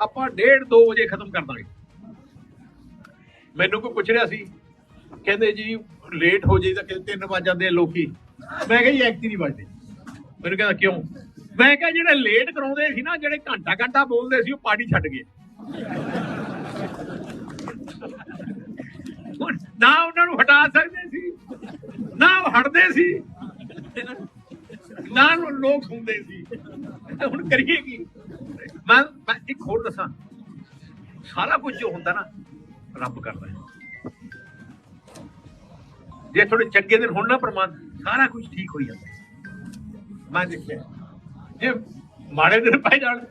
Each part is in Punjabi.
ਆਪਾਂ 1:30 2 ਵਜੇ ਖਤਮ ਕਰ ਦਾਂਗੇ। ਮੈਨੂੰ ਕੋਈ ਪੁੱਛ ਰਿਹਾ ਸੀ, ਕਹਿੰਦੇ ਜੀ ਲੇਟ ਹੋ ਜਾਈ ਤਾਂ ਕਿ 3 ਵਜ ਜਾਂਦੇ ਲੋਕੀ। ਮੈਂ ਕਿਹਾ ਜੀ ਐਕਟੀ ਨਹੀਂ ਵੱਜਦੇ। ਮੈਨੂੰ ਕਹਿੰਦਾ ਕਿਉਂ? ਮੈਂ ਕਿਹਾ ਜਿਹੜੇ ਲੇਟ ਕਰਾਉਂਦੇ ਸੀ ਨਾ, ਜਿਹੜੇ ਘੰਟਾ ਘੰਟਾ ਬੋਲਦੇ ਸੀ, ਉਹ ਪਾਰਟੀ ਛੱਡ ਗਏ। ਨਾ ਉਹਨਾਂ ਨੂੰ ਹਟਾ ਸਕਦੇ ਸੀ, ਨਾ ਉਹ ਹਟਦੇ ਸੀ, ਨਾ ਲੋਕ ਸੁਣਦੇ ਸੀ। ਹੁਣ ਕਰੀਏ ਕੀ? ਮੈਂ ਮੈਂ ਇੱਕ ਹੋਰ ਦੱਸਾਂ। ਸਾਰਾ ਕੁਝ ਜੋ ਹੁੰਦਾ ਨਾ, ਰੱਬ ਕਰਦਾ ਜੇ ਥੋੜੇ ਚੰਗੇ ਦਿਨ ਹੋਣ ਨਾ ਪਰਮਾਨ ਸਾਰਾ ਕੁਝ ਠੀਕ ਹੋ ਜਾਂਦਾ ਮੈਂ ਦੇਖਿਆ ਜੇ ਮਾੜੇ ਦਿਨ ਪੈ ਜਾਣ,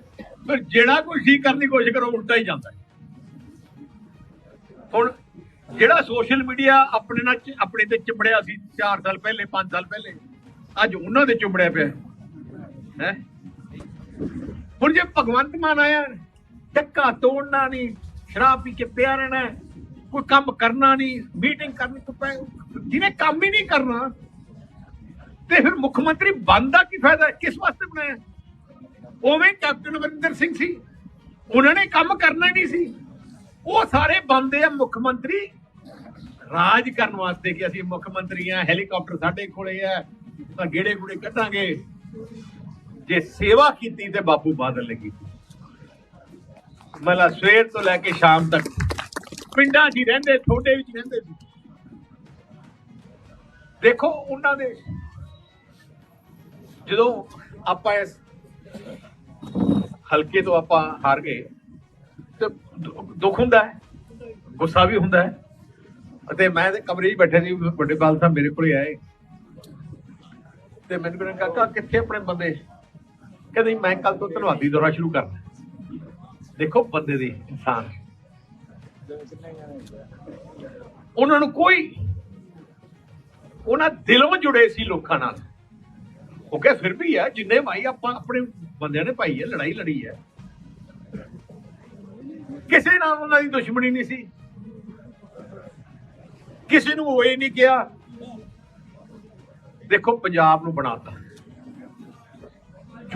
ਫਿਰ ਜਿਹੜਾ ਕੁਝ ਠੀਕ ਕਰਨ ਦੀ ਕੋਸ਼ਿਸ਼ ਕਰੋ, ਉਲਟਾ ਹੀ ਜਾਂਦਾ ਹੁਣ ਜਿਹੜਾ ਸੋਸ਼ਲ ਮੀਡੀਆ ਆਪਣੇ ਨਾਲ ਆਪਣੇ ਤੇ ਚਿੰਬੜਿਆ ਸੀ 4 ਸਾਲ ਪਹਿਲੇ 5 ਸਾਲ ਪਹਿਲੇ, ਅੱਜ ਉਹਨਾਂ ਦੇ ਚਿੰਬੜਿਆ ਪਿਆ ਹੈ? ਹੁਣ ਜੇ ਭਗਵੰਤ ਮਾਨ ਆਇਆ, ਧੱਕਾ ਤੋੜਨਾ ਨਹੀਂ, ਸ਼ਰਾਬ ਪੀ ਕੇ ਪਿਆ ਰਹਿਣਾ, ਕੋਈ ਕੰਮ ਕਰਨਾ ਨਹੀਂ ਮੀਟਿੰਗ ਕਰਨੀ ਕੋਈ ਪੈ- ਜਿਹਨੇ ਕੰਮ ਹੀ ਨਹੀਂ ਕਰਨਾ, ਤੇ ਫਿਰ ਮੁੱਖ ਮੰਤਰੀ ਬਣਦਾ ਕੀ ਫਾਇਦਾ, ਕਿਸ ਵਾਸਤੇ ਬਣਾਇਆ? ਉਵੇਂ ਕੈਪਟਨ ਅਮਰਿੰਦਰ ਸਿੰਘ ਸੀ, ਉਹਨਾਂ ਨੇ ਕੰਮ ਕਰਨਾ ਹੀ ਨਹੀਂ ਸੀ। ਉਹ ਸਾਰੇ ਬੰਦੇ ਆ ਮੁੱਖ ਮੰਤਰੀ, ਰਾਜ ਕਰਨ ਵਾਸਤੇ ਕਿ ਅਸੀਂ ਮੁੱਖ ਮੰਤਰੀ ਆ ਹੈਲੀਕਾਪਟਰ ਸਾਡੇ ਕੋਲੇ ਆ, ਤਾਂ ਗੇੜੇ ਗੁੜੇ ਕੱਢਾਂਗੇ। ਜੇ ਸੇਵਾ ਕੀਤੀ ਤੇ ਬਾਪੂ ਬਾਦਲ ਨੇ ਕੀਤੀ। ਮਤਲਬ ਸਵੇਰ ਤੋਂ ਲੈ ਕੇ ਸ਼ਾਮ ਤੱਕ। ਪਿੰਡਾਂ 'ਚ ਹੀ ਰਹਿੰਦੇ ਛੋਟੇ ਵਿੱਚ ਰਹਿੰਦੇ ਸੀ। ਦੇਖੋ, ਉਹਨਾਂ ਦੇ ਜਦੋਂ ਆਪਾਂ ਇਸ ਹਲਕੇ ਤੋਂ ਆਪਾਂ ਹਾਰ ਗਏ, ਤੇ ਦੁੱਖ ਹੁੰਦਾ ਹੈ, ਗੁੱਸਾ ਵੀ ਹੁੰਦਾ ਹੈ। ਅਤੇ ਮੈਂ ਤੇ ਕਮਰੇ 'ਚ ਬੈਠੇ ਸੀ, ਵੱਡੇ ਬਾਲ ਸਾਹਿਬ ਮੇਰੇ ਕੋਲੇ ਆਏ। ਤੇ ਮੈਨੂੰ ਕਹਿੰਦੇ, ਕਾਕਾ, ਕਿੱਥੇ ਆਪਣੇ ਬੰਦੇ? ਕਹਿੰਦੇ ਮੈਂ ਕੱਲ ਤੋਂ ਧੰਨਵਾਦੀ ਦੌਰਾ ਸ਼ੁਰੂ ਕਰਨਾ ਦੇਖੋ ਬੰਦੇ ਦੀ ਇਨਸਾਨ ਉਹਨਾਂ ਨੂੰ ਕੋਈ, ਉਹਨਾਂ ਦਿਲੋਂ ਜੁੜੇ ਸੀ ਲੋਕਾਂ ਨਾਲ। ਉਹ ਕਹੇ, ਫਿਰ ਵੀ ਹੈ ਜਿੰਨੇ ਭਾਈ ਆਪਾਂ ਆਪਣੇ ਬੰਦਿਆਂ ਨੇ ਪਾਈ ਹੈ ਲੜਾਈ ਲੜੀ ਹੈ ਕਿਸੇ ਨਾਲ ਉਹਨਾਂ ਦੀ ਦੁਸ਼ਮਣੀ ਨਹੀਂ ਸੀ। ਕਿਸੇ ਨੂੰ ਉਹ ਨਹੀਂ ਕਿਹਾ। ਦੇਖੋ, ਪੰਜਾਬ ਨੂੰ ਬਣਾਤਾ।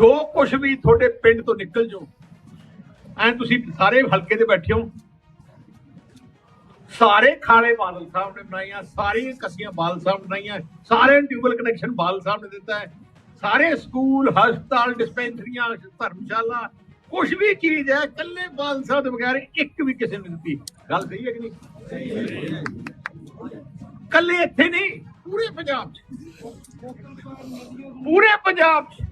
ਜੋ ਕੁਝ ਵੀ ਤੁਹਾਡੇ ਪਿੰਡ ਤੋਂ ਨਿਕਲ ਜੋ ਐਂ ਤੁਸੀਂ ਸਾਰੇ ਹਲਕੇ ਤੇ ਬੈਠੇ ਹੋ। ਸਾਰੇ ਖਾਲੇ ਬਾਦਲ ਸਾਹਿਬ ਨੇ ਬਣਾਈਆਂ, ਸਾਰੀਆਂ ਕੱਸੀਆਂ ਬਾਦਲ ਸਾਹਿਬ ਨੇ ਬਣਾਈਆਂ ਸਾਰੇ ਟਿਊਬਲ ਕਨੈਕਸ਼ਨ ਬਾਦਲ ਸਾਹਿਬ ਨੇ ਦਿੱਤਾ ਹੈ। ਸਾਰੇ ਸਕੂਲ, ਹਸਪਤਾਲ, ਡਿਸਪੈਂਸਰੀਆਂ, ਧਰਮਸ਼ਾਲਾ ਕੁਝ ਵੀ ਚੀਜ਼ ਹੈ ਕੱਲੇ ਬਾਦਲ ਸਾਹਿਬ ਦੇ ਬਗੈਰ ਇੱਕ ਵੀ ਕਿਸੇ ਨੇ ਦਿੱਤੀ। ਗੱਲ ਸਹੀ ਹੈ ਕਿ ਨਹੀਂ? ਕੱਲੇ ਇੱਥੇ ਨਹੀਂ, ਪੂਰੇ ਪੰਜਾਬ 'ਚ। ਪੂਰੇ ਪੰਜਾਬ 'ਚ।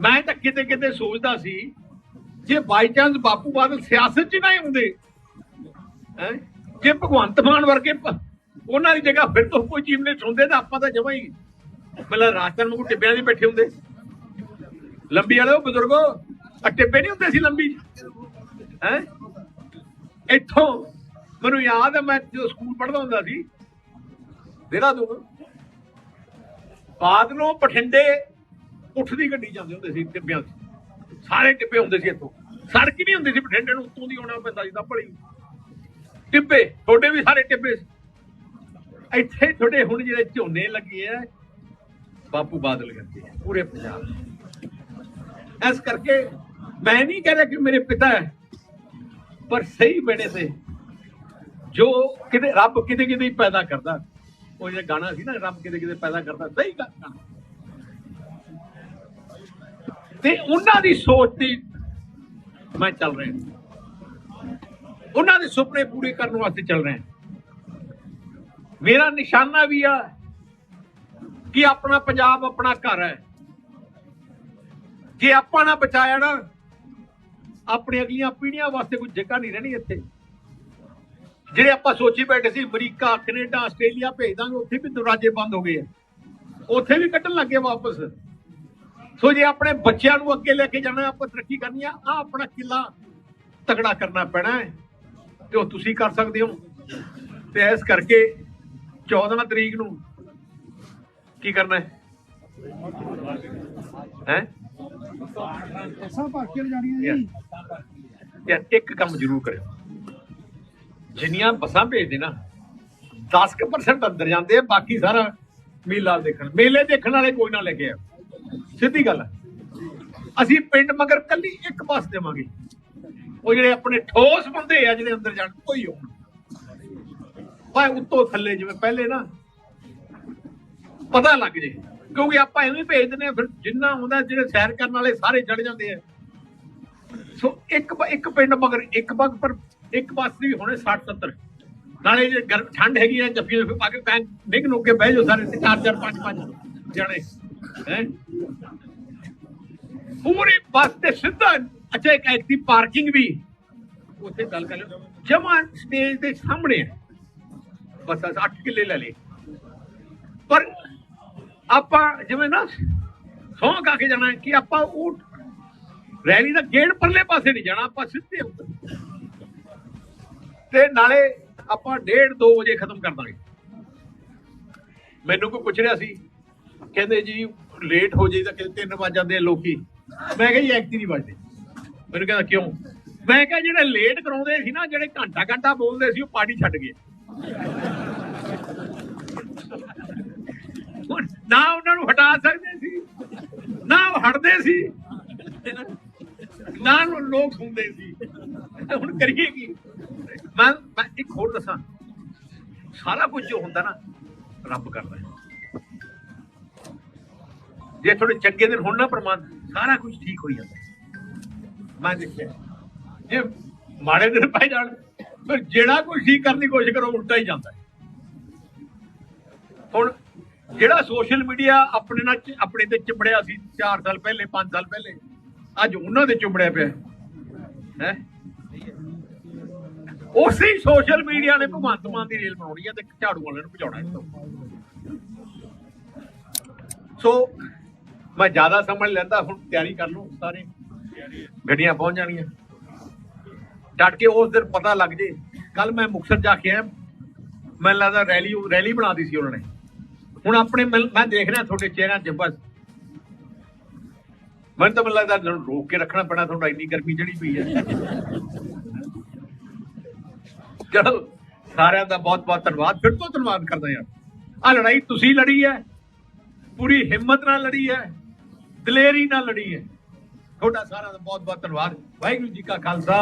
ਮੈਂ ਤਾਂ ਕਿਤੇ ਕਿਤੇ ਸੋਚਦਾ ਸੀ, ਜੇ ਬਾਈ ਚਾਂਸ ਬਾਪੂ ਬਾਦਲ ਸਿਆਸਤ 'ਚ ਨਾ ਹੀ ਹੈ? ਜੇ ਭਗਵੰਤ ਮਾਨ ਵਰਗੇ ਉਹਨਾਂ ਦੀ ਜਗ੍ਹਾ ਫਿਰ ਤੋਂ ਕੋਈ ਚੀਜ਼ ਨੇ ਸੁਣਦੇ, ਤਾਂ ਆਪਾਂ ਤਾਂ ਜਮਾ ਹੀ ਮਤਲਬ ਰਾਜਸਥਾਨ ਨੂੰ ਟਿੱਬਿਆਂ ਦੀ ਬੈਠੇ ਹੁੰਦੇ। ਲੰਬੀ ਵਾਲੇ ਉਹ ਬਜ਼ੁਰਗੋ ਆ ਟਿੱਬੇ ਨਹੀਂ ਹੁੰਦੇ ਸੀ ਲੰਬੀ, ਹੈ? ਇੱਥੋਂ ਮੈਨੂੰ ਯਾਦ ਹੈ, ਮੈਂ ਜਦੋਂ ਸਕੂਲ ਪੜ੍ਹਦਾ ਹੁੰਦਾ ਸੀ, ਦੇਹਰਾਦੂਨ, ਬਾਦਲੋਂ ਬਠਿੰਡੇ ਉੱਠਦੀ ਗੱਡੀ ਜਾਂਦੇ ਹੁੰਦੇ ਸੀ ਟਿੱਬਿਆਂ 'ਚ। ਸਾਰੇ ਟਿੱਬੇ ਹੁੰਦੇ ਸੀ ਇੱਥੋਂ। ਸੜਕ ਹੀ ਨਹੀਂ ਹੁੰਦੀ ਸੀ ਬਠਿੰਡੇ ਨੂੰ, ਉੱਤੋਂ ਦੀ ਆਉਣਾ ਪੈਂਦਾ ਸੀ, ਤਾਂ ਭਲੀ। ਟਿੱਬੇ, ਤੁਹਾਡੇ ਵੀ ਸਾਰੇ ਟਿੱਬੇ ਇੱਥੇ ਤੁਹਾਡੇ ਹੁਣ ਜਿਹੜੇ ਝੋਨੇ ਲੱਗੇ ਆ, ਬਾਪੂ ਬਾਦਲ ਕਰਦੇ ਆ, ਪੂਰੇ ਪੰਜਾਬ ਇਸ ਕਰਕੇ ਮੈਂ ਨਹੀਂ ਕਹਿ ਰਿਹਾ ਕਿ ਮੇਰੇ ਪਿਤਾ ਹੈ, ਪਰ ਸਹੀ ਵੇਲੇ ਤੇ ਜੋ ਕਿਤੇ ਰੱਬ ਕਿਤੇ ਕਿਤੇ ਪੈਦਾ ਕਰਦਾ। ਉਹ ਜਿਹੜਾ ਗਾਣਾ ਸੀ ਨਾ, ਰੱਬ ਕਿਤੇ ਕਿਤੇ ਪੈਦਾ ਕਰਦਾ, ਸਹੀ ਗਾਣਾ ਤੇ ਉਹਨਾਂ ਦੀ ਸੋਚ ਤੇ ਮੈਂ ਚੱਲ ਰਿਹਾ ਉਹਨਾਂ ਦੇ ਸੁਪਨੇ ਪੂਰੇ ਕਰਨ ਵਾਸਤੇ ਚੱਲ ਰਿਹਾ ਮੇਰਾ ਨਿਸ਼ਾਨਾ ਵੀ ਆ ਕਿ ਆਪਣਾ ਪੰਜਾਬ ਆਪਣਾ ਘਰ ਹੈ। ਜੇ ਆਪਾਂ ਨਾ ਬਚਾਇਆ ਨਾ, ਆਪਣੀ ਅਗਲੀਆਂ ਪੀੜ੍ਹੀਆਂ ਵਾਸਤੇ ਕੋਈ ਜਗ੍ਹਾ ਨਹੀਂ ਰਹਿਣੀ ਇੱਥੇ। ਜਿਹੜੇ ਆਪਾਂ ਸੋਚੀ ਬੈਠੇ ਸੀ, ਅਮਰੀਕਾ, ਕੈਨੇਡਾ, ਆਸਟ੍ਰੇਲੀਆ ਭੇਜ ਦਾਂਗੇ, ਉੱਥੇ ਵੀ ਦਰਵਾਜ਼ੇ ਬੰਦ ਹੋ ਗਏ ਆ। ਉੱਥੇ ਵੀ ਕੱਢਣ ਲੱਗੇ ਵਾਪਸ। ਸੋ ਜੇ ਆਪਣੇ ਬੱਚਿਆਂ ਨੂੰ ਅੱਗੇ ਲੈ ਕੇ ਜਾਣਾ ਆਪਾਂ ਤਰੱਕੀ ਕਰਨੀ ਆ ਆ ਆਪਣਾ ਕਿਲਾ ਤਗੜਾ ਕਰਨਾ ਪੈਣਾ ਹੈ ਤੇ ਉਹ ਤੁਸੀਂ ਕਰ ਸਕਦੇ ਹੋ। ਤੇ ਇਸ ਕਰਕੇ 14 ਤਰੀਕ ਨੂੰ ਕੀ ਕਰਨਾ ਹੈ? ਹੈ? ਬੱਸਾਂ ਭਰ ਕੇ ਜਾਣੀਆਂ ਜੀ। ਯਾਰ ਇੱਕ ਕੰਮ ਜ਼ਰੂਰ ਕਰਿਓ। ਜਿੰਨੀਆਂ ਬੱਸਾਂ ਭੇਜਦੇ ਨਾ 10% ਅੰਦਰ ਜਾਂਦੇ ਆ ਬਾਕੀ ਸਾਰਾ ਮੇਲਾ ਦੇਖਣ। ਮੇਲੇ ਦੇਖਣ ਵਾਲੇ ਕੋਈ ਨਾ ਲੈ ਕੇ ਆ ਸਿੱਧੀ ਗੱਲ ਹੈ। ਅਸੀਂ ਪਿੰਡ ਮਗਰ ਕੱਲੀ ਇੱਕ ਬੱਸ ਦੇਵਾਂਗੇ। ਉਹ ਜਿਹੜੇ ਆਪਣੇ ਠੋਸ ਬੰਦੇ ਆ ਜਿਹੜੇ ਅੰਦਰ ਜਾਣ, ਕੋਈ ਹੋਣ ਭਾਵੇਂ ਉੱਤੋਂ ਥੱਲੇ ਜਿਵੇਂ ਪਹਿਲੇ ਨਾ, ਪਤਾ ਲੱਗ ਜੇ। ਕਿਉਂਕਿ ਆਪਾਂ ਐਵੇਂ ਭੇਜ ਦਿੰਦੇ ਆ, ਫਿਰ ਜਿੰਨਾ ਹੁੰਦਾ, ਜਿਹੜੇ ਸੈਰ ਕਰਨ ਵਾਲੇ ਸਾਰੇ ਚੜ ਜਾਂਦੇ ਆ। ਸੋ ਇੱਕ ਇੱਕ ਪਿੰਡ ਮਗਰ ਇੱਕ ਬਗ ਪਰ ਇੱਕ ਬੱਸ ਦੀ ਹੁਣੇ 60 70 ਨਾਲੇ ਜੇ ਗਰਮ ਠੰਡ ਹੈਗੀ ਆ ਜੱਫੀ ਜੱਫੀ ਪਾ ਕੇ ਕਾਂ ਨਿਕ ਨੁਕ ਕੇ ਬਹਿ ਜਾਓ ਸਾਰੇ ਚਾਰ ਚਾਰ, ਪੰਜ ਪੰਜ ਜਣੇ। ਪੂਰੀ ਬੱਸ ਤੇ ਸਿੱਧਾ ਅੱਛਾ, ਇੱਕ ਇੱਕ ਪਾਰਕਿੰਗ ਵੀ। ਉੱਥੇ ਗੱਲ ਕਰ ਲਿਓ। ਜਮਾ ਸਟੇਜ ਦੇ ਸਾਹਮਣੇ ਬਸ 8 ਕਿੱਲੇ ਲੈ ਲਏ। ਪਰ ਆਪਾਂ ਜਿਵੇਂ ਨਾ ਸੌਂ ਕਾ ਕੇ ਜਾਣਾ, ਕਿ ਆਪਾਂ ਉਹ ਰੈਲੀ ਦਾ ਗੇਟ ਪਰਲੇ ਪਾਸੇ ਨਹੀਂ ਜਾਣਾ, ਆਪਾਂ ਸਿੱਧੇ ਉੱਤਰ। ਤੇ ਨਾਲੇ ਆਪਾਂ 1:30 2 ਵਜੇ ਖਤਮ ਕਰ ਦਾਂਗੇ। ਮੈਨੂੰ ਕੋਈ ਪੁੱਛ ਰਿਹਾ ਸੀ? ਕਹਿੰਦੇ ਜੀ ਲੇਟ ਹੋ ਜਾਈਦਾ ਕਿ 3 ਵਜ ਜਾਂਦੇ ਆ ਲੋਕੀ। ਮੈਂ ਕਿਹਾ ਜੀ ਐਕਟੀ ਨਹੀਂ ਵੱਜਦੇ। ਮੈਨੂੰ ਕਹਿੰਦਾ, ਕਿਉਂ? ਮੈਂ ਕਿਹਾ ਜਿਹੜੇ ਲੇਟ ਕਰਾਉਂਦੇ ਸੀ ਨਾ, ਜਿਹੜੇ ਘੰਟਾ ਘੰਟਾ ਬੋਲਦੇ ਸੀ, ਉਹ ਪਾਰਟੀ ਛੱਡ ਗਏ। ਨਾ ਉਹਨਾਂ ਨੂੰ ਹਟਾ ਸਕਦੇ ਸੀ, ਨਾ ਉਹ ਹਟਦੇ ਸੀ, ਨਾ ਲੋਕ ਹੁੰਦੇ ਸੀ। ਹੁਣ ਕਰੀਏ ਕੀ? ਮੈਂ ਮੈਂ ਇੱਕ ਹੋਰ ਦੱਸਾਂ। ਸਾਰਾ ਕੁਝ ਜੋ ਹੁੰਦਾ ਨਾ, ਰੱਬ ਕਰਦਾ ਹੈ। ਜੇ ਥੋੜੇ ਚੰਗੇ ਦਿਨ ਹੋਣ ਨਾ ਪ੍ਰਮਾਨ ਸਾਰਾ ਕੁਝ ਠੀਕ ਹੋ ਜਾਂਦਾ। ਹੈ। ਮੈਂ ਦੇਖਿਆ, ਜੇ ਮਾੜੇ ਦਿਨ ਪੈ ਜਾਣ, ਫਿਰ ਜਿਹੜਾ ਕੁਝ ਠੀਕ ਕਰਨ ਦੀ ਕੋਸ਼ਿਸ਼ ਕਰੋ, ਉਲਟਾ ਹੀ ਜਾਂਦਾ। ਹੁਣ ਜਿਹੜਾ ਸੋਸ਼ਲ ਮੀਡੀਆ ਆਪਣੇ ਨਾਲ ਆਪਣੇ ਤੇ ਚਿੰਬੜਿਆ ਸੀ 4 ਸਾਲ ਪਹਿਲੇ 5 ਸਾਲ ਪਹਿਲੇ, ਅੱਜ ਉਹਨਾਂ ਦੇ ਚਿੰਬੜਿਆ ਪਿਆ। ਹੈ? ਉਸੇ ਸੋਸ਼ਲ ਮੀਡੀਆ ਨੇ ਭਗਵੰਤ ਮਾਨ ਦੀ ਰੇਲ ਬਣਾਉਣੀ ਹੈ ਤੇ ਝਾੜੂ ਵਾਲਿਆਂ ਨੂੰ ਭਜਾਉਣਾ ਇਸ ਸੋ ਮੈਂ ਜ਼ਿਆਦਾ ਸਮਝ ਲੈਂਦਾ, ਹੁਣ ਤਿਆਰੀ ਕਰ ਲਓ ਸਾਰੇ। ਗੱਡੀਆਂ ਪਹੁੰਚ ਜਾਣੀਆਂ ਡਟ ਕੇ ਉਸ ਦਿਨ ਪਤਾ ਲੱਗ ਜੇ। ਕੱਲ ਮੈਂ ਮੁਕਤਸਰ ਜਾ ਕੇ ਆਇਆ। ਮੈਨੂੰ ਲੱਗਦਾ ਰੈਲੀ ਰੈਲੀ ਬਣਾਦੀ ਸੀ ਉਹਨਾਂ ਨੇ। ਹੁਣ ਆਪਣੇ ਮਿਲ- ਮੈਂ ਦੇਖ ਰਿਹਾ ਤੁਹਾਡੇ ਚਿਹਰਿਆਂ 'ਚ ਬਸ। ਮੈਨੂੰ ਤਾਂ ਮੈਨੂੰ ਲੱਗਦਾ ਤੁਹਾਨੂੰ ਰੋਕ ਕੇ ਰੱਖਣਾ ਪੈਣਾ ਤੁਹਾਡਾ ਇੰਨੀ ਗਰਮੀ ਜਿਹੜੀ ਪਈ ਹੈ। ਚਲੋ, ਸਾਰਿਆਂ ਦਾ ਬਹੁਤ ਬਹੁਤ ਧੰਨਵਾਦ। ਫਿਰ ਤੋਂ ਧੰਨਵਾਦ ਕਰਦਾ ਯਾਰ ਆ ਲੜਾਈ ਤੁਸੀਂ ਲੜੀ ਹੈ। ਪੂਰੀ ਹਿੰਮਤ ਨਾਲ ਲੜੀ ਹੈ। ਦਲੇਰੀ ਨਾਲ ਲੜੀ ਹੈ ਤੁਹਾਡਾ ਸਾਰਿਆਂ ਦਾ ਬਹੁਤ ਬਹੁਤ ਧੰਨਵਾਦ। ਵਾਹਿਗੁਰੂ ਜੀ ਕਾ ਖਾਲਸਾ।